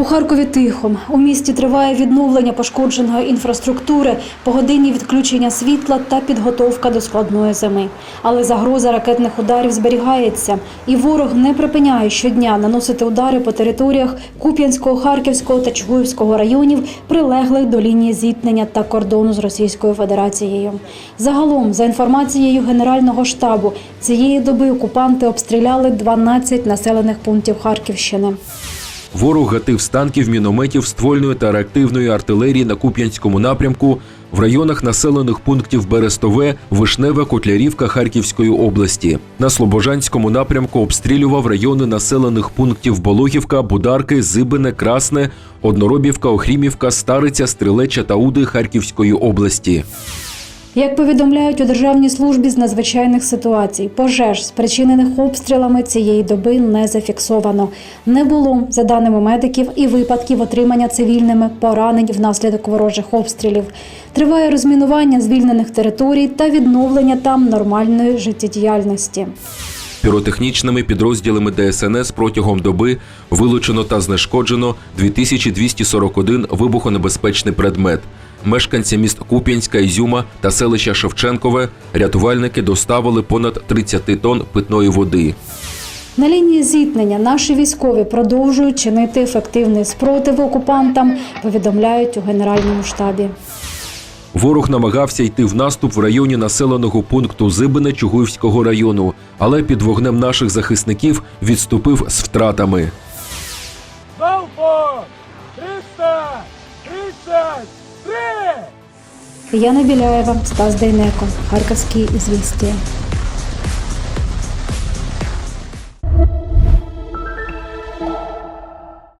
У Харкові тихо. У місті триває відновлення пошкодженої інфраструктури, погодинні відключення світла та підготовка до складної зими. Але загроза ракетних ударів зберігається, і ворог не припиняє щодня наносити удари по територіях Куп'янського, Харківського та Чугуївського районів, прилеглих до лінії зіткнення та кордону з Російською Федерацією. Загалом, за інформацією Генерального штабу, цієї доби окупанти обстріляли 12 населених пунктів Харківщини. Ворог гатив з танків, мінометів, ствольної та реактивної артилерії на Куп'янському напрямку в районах населених пунктів Берестове, Вишневе, Котлярівка Харківської області. На Слобожанському напрямку обстрілював райони населених пунктів Болохівка, Бударки, Зибине, Красне, Одноробівка, Охрімівка, Стариця, Стрілеча та Уди Харківської області. Як повідомляють у Державній службі з надзвичайних ситуацій, пожеж, спричинених обстрілами цієї доби не зафіксовано. Не було, за даними медиків, і випадків отримання цивільними поранень внаслідок ворожих обстрілів. Триває розмінування звільнених територій та відновлення там нормальної життєдіяльності. Піротехнічними підрозділами ДСНС протягом доби вилучено та знешкоджено 2241 вибухонебезпечний предмет. Мешканці міст Куп'янська, Ізюма та селища Шевченкове рятувальники доставили понад 30 тонн питної води. На лінії зіткнення наші військові продовжують чинити ефективний спротив окупантам, повідомляють у Генеральному штабі. Ворог намагався йти в наступ в районі населеного пункту Зибине Чугуївського району, але під вогнем наших захисників відступив з втратами. Залпо! 333! Яна Біляєва, Стас Дейнеко, Харківські ізвістія.